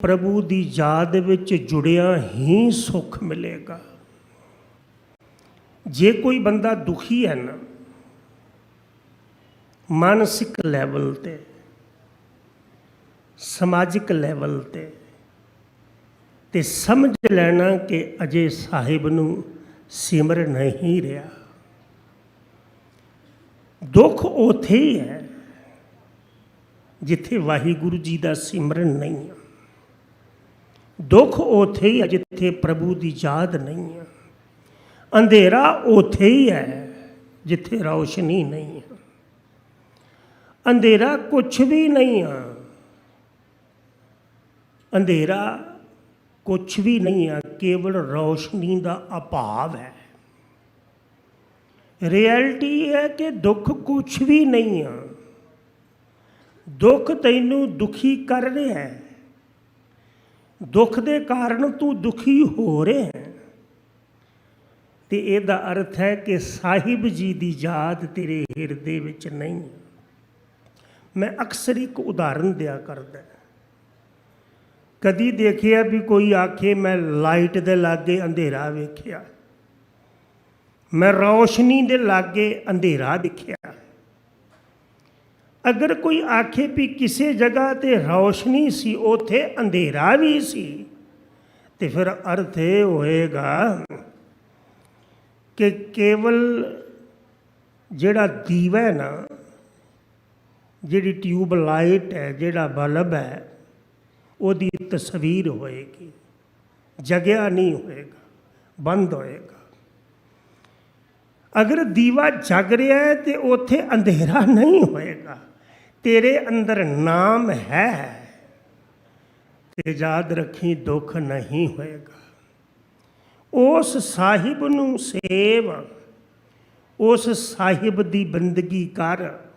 ਪ੍ਰਭੂ ਦੀ ਯਾਦ ਵਿੱਚ ਜੁੜਿਆ ਹੀ ਸੁੱਖ ਮਿਲੇਗਾ। ਜੇ ਕੋਈ ਬੰਦਾ ਦੁਖੀ ਹੈ ਨਾ, ਮਾਨਸਿਕ ਲੈਵਲ ਤੇ, ਸਮਾਜਿਕ ਲੈਵਲ ਤੇ ਤੇ ਸਮਝ ਲੈਣਾ ਕਿ ਅਜੇ ਸਾਹਿਬ ਨੂੰ ਸਿਮਰ ਨਹੀਂ ਰਿਹਾ। ਦੁੱਖ ਉਥੇ ਹੀ ਹੈ ਜਿੱਥੇ ਵਾਹਿਗੁਰੂ ਜੀ ਦਾ ਸਿਮਰਨ ਨਹੀਂ। ਹੈ ਦੁੱਖ ਉਥੇ ਹੀ ਹੈ ਜਿੱਥੇ ਪ੍ਰਭੂ ਦੀ ਯਾਦ ਨਹੀਂ ਹੈ ਅੰਧੇਰਾ ਉਥੇ ਹੀ ਹੈ ਜਿੱਥੇ ਰੌਸ਼ਨੀ ਨਹੀਂ ਹੈ ਅੰਧੇਰਾ ਕੁਝ ਵੀ ਨਹੀਂ ਆ। ਅੰਧੇਰਾ ਕੁਝ ਵੀ ਨਹੀਂ ਆ, ਕੇਵਲ ਰੌਸ਼ਨੀ ਦਾ ਅਭਾਵ ਹੈ। ਰਿਐਲਿਟੀ ਹੈ ਕਿ ਦੁੱਖ ਕੁਝ ਵੀ ਨਹੀਂ ਆ। ਦੁੱਖ ਤੈਨੂੰ ਦੁਖੀ ਕਰ ਰਿਹਾ ਹੈ। ਦੁੱਖ ਦੇ ਕਾਰਨ ਤੂੰ ਦੁਖੀ ਹੋ ਰਿਹਾ ਹੈ। ਤੇ ਇਹਦਾ ਅਰਥ ਹੈ ਕਿ ਸਾਹਿਬ ਜੀ ਦੀ ਯਾਦ ਤੇਰੇ ਹਿਰਦੇ ਵਿੱਚ ਨਹੀਂ। ਮੈਂ ਅਕਸਰ ਇੱਕ ਉਦਾਹਰਨ ਦਿਆ ਕਰਦਾ ਕਦੀ ਦੇਖਿਆ ਵੀ ਕੋਈ ਆਖੇ, ਮੈਂ ਲਾਈਟ ਦੇ ਲਾਗੇ ਅੰਧੇਰਾ ਵੇਖਿਆ। ਮੈਂ ਰੌਸ਼ਨੀ ਦੇ ਲਾਗੇ ਅੰਧੇਰਾ ਦੇਖਿਆ। ਅਗਰ ਕੋਈ ਆਖੇ ਵੀ ਕਿਸੇ ਜਗ੍ਹਾ ਤੇ ਰੌਸ਼ਨੀ ਸੀ, ਉਥੇ ਅੰਧੇਰਾ ਵੀ ਸੀ, ਤੇ ਫਿਰ ਅਰਥ ਇਹ ਹੋਏਗਾ ਕਿ ਕੇਵਲ ਜਿਹੜਾ ਦੀਵਾ ਹੈ ਨਾ, ਜਿਹੜੀ ਟਿਊਬ ਲਾਈਟ ਹੈ, ਜਿਹੜਾ ਬਲਬ ਹੈ, ਉਹਦੀ ਤਸਵੀਰ ਹੋਏਗੀ, ਜਗਿਆ ਨਹੀਂ ਹੋਏਗਾ, ਬੰਦ ਹੋਏਗਾ। ਅਗਰ ਦੀਵਾ ਜਗ ਰਿਹਾ ਹੈ ਤੇ ਉੱਥੇ ਅੰਧੇਰਾ ਨਹੀਂ ਹੋਏਗਾ। ਤੇਰੇ ਅੰਦਰ ਨਾਮ ਹੈ। ਤੇ ਯਾਦ ਰੱਖੀ, ਦੁੱਖ ਨਹੀਂ ਹੋਏਗਾ। ਉਸ ਸਾਹਿਬ ਨੂੰ ਸੇਵ, ਉਸ ਸਾਹਿਬ ਦੀ ਬੰਦਗੀ ਕਰ।